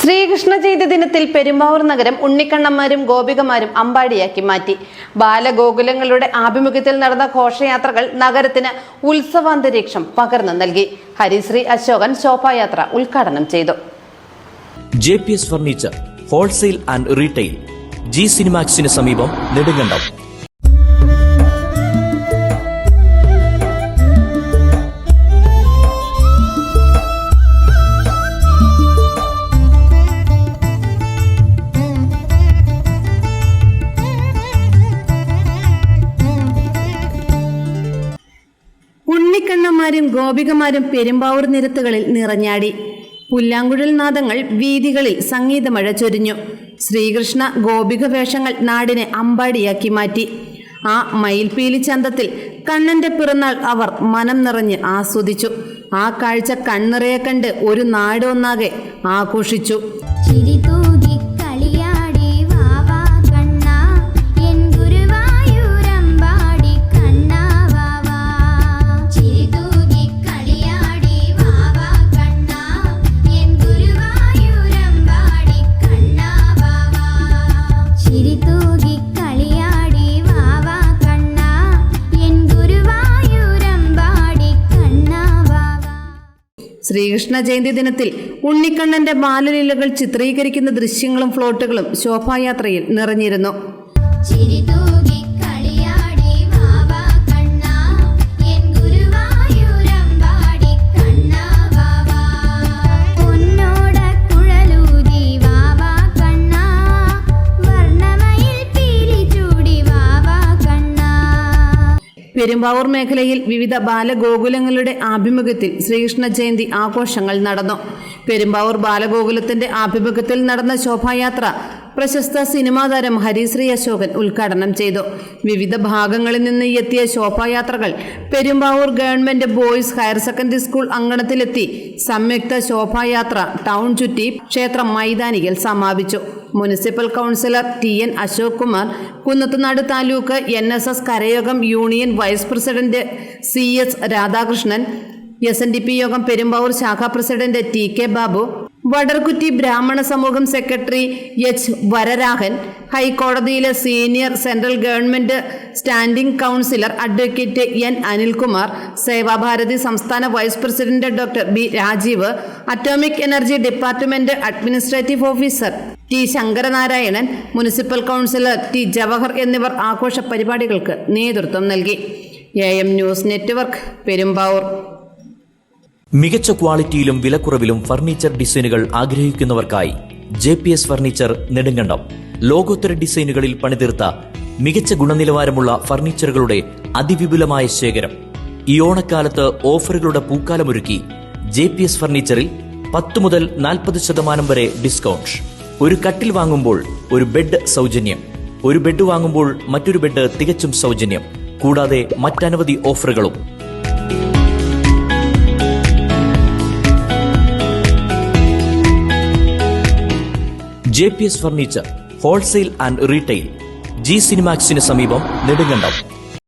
ശ്രീകൃഷ്ണ ജയന്തി ദിനത്തിൽ പെരുമ്പാവൂർ നഗരം ഉണ്ണിക്കണ്ണന്മാരും ഗോപികമാരും അമ്പാടിയാക്കി മാറ്റി. ബാലഗോകുലങ്ങളുടെ ആഭിമുഖ്യത്തിൽ നടന്ന ഘോഷയാത്രകൾ നഗരത്തിന് ഉത്സവാന്തരീക്ഷം പകർന്നു നൽകി. ഹരിശ്രീ അശോകൻ ശോഭായാത്ര ഉദ്ഘാടനം ചെയ്തു. J P S furniture wholesale and retail G സിനിമാക്സിന് സമീപം നെടുങ്കണ്ടം. ഉണ്ണിക്കണ്ണന്മാരും ഗോപികമാരും പെരുമ്പാവൂർ നിരത്തുകളിൽ നിറഞ്ഞാടി. പുല്ലാങ്കുഴൽ നാദങ്ങൾ വീതികളിൽ സംഗീതമഴ ചൊരിഞ്ഞു. ശ്രീകൃഷ്ണ ഗോപിക വേഷങ്ങൾ നാടിനെ അമ്പാടിയാക്കി മാറ്റി. ആ മയിൽപീലി ചന്തത്തിൽ കണ്ണന്റെ പിറന്നാൾ അവർ മനം നിറഞ്ഞ് ആസ്വദിച്ചു. ആ കാഴ്ച കണ്ണിറയെ കണ്ട് ഒരു നാട് ഒന്നാകെ ആഘോഷിച്ചു. ചിരി ശ്രീകൃഷ്ണ ജയന്തി ദിനത്തിൽ ഉണ്ണിക്കണ്ണന്റെ ബാലലീലകൾ ചിത്രീകരിക്കുന്ന ദൃശ്യങ്ങളും ഫ്ലോട്ടുകളും ശോഭായാത്രയിൽ നിറഞ്ഞിരുന്നു. പെരുമ്പാവൂർ മേഖലയിൽ വിവിധ ബാലഗോകുലങ്ങളുടെ ആഭിമുഖ്യത്തിൽ ശ്രീകൃഷ്ണ ജയന്തി ആഘോഷങ്ങൾ നടന്നു. പെരുമ്പാവൂർ ബാലഗോകുലത്തിന്റെ ആഭിമുഖ്യത്തിൽ നടന്ന ശോഭായാത്ര പ്രശസ്ത സിനിമാ താരം ഹരിശ്രീ അശോകൻ ഉദ്ഘാടനം ചെയ്തു. വിവിധ ഭാഗങ്ങളിൽ നിന്ന് എത്തിയ ശോഭായാത്രകൾ Perumbavoor government boys higher secondary school അങ്കണത്തിലെത്തി. സംയുക്ത ശോഭായാത്ര ടൗൺ ചുറ്റി ക്ഷേത്രം മൈതാനിയിൽ സമാപിച്ചു. Municipal councillor T N Ashok Kumar Kunnathunad taluk N S S Karayogam union vice president C S Radhakrishnan S N D P Yogam Perumbavoor ശാഖാ president T K Babu വടർകുറ്റി Brahmana Samooham secretary H Vararahan ഹൈക്കോടതിയിലെ senior central government standing councillor advocate N Anilkumar Sevabharathi സംസ്ഥാന vice president doctor B Rajeev atomic energy department administrative officer T Sankaranarayanan municipal councillor T Jawahar എന്നിവർ ആഘോഷ പരിപാടികൾക്ക് നേതൃത്വം നൽകി. A M news network Perumbavoor. മികച്ച ക്വാളിറ്റിയിലും വിലക്കുറവിലും ഫർണിച്ചർ ഡിസൈനുകൾ ആഗ്രഹിക്കുന്നവർക്കായി J P S furniture Nedumkandam. ലോകോത്തര ഡിസൈനുകളിൽ പണിതീർത്ത മികച്ച ഗുണനിലവാരമുള്ള ഫർണിച്ചറുകളുടെ അതിവിപുലമായ ശേഖരം. ഈ ഓണക്കാലത്ത് ഓഫറുകളുടെ പൂക്കാലമൊരുക്കി ജെ പി എസ് ഫർണിച്ചറിൽ പത്ത് മുതൽ നാൽപ്പത് ശതമാനം വരെ ഡിസ്കൗണ്ട്. ഒരു കട്ടിൽ വാങ്ങുമ്പോൾ ഒരു ബെഡ് സൗജന്യം. ഒരു ബെഡ് വാങ്ങുമ്പോൾ മറ്റൊരു ബെഡ് തികച്ചും സൗജന്യം. കൂടാതെ മറ്റനവധി ഓഫറുകളും. J P S furniture wholesale and retail G സിനിമാക്സിന് സമീപം നെടുങ്കണ്ടം.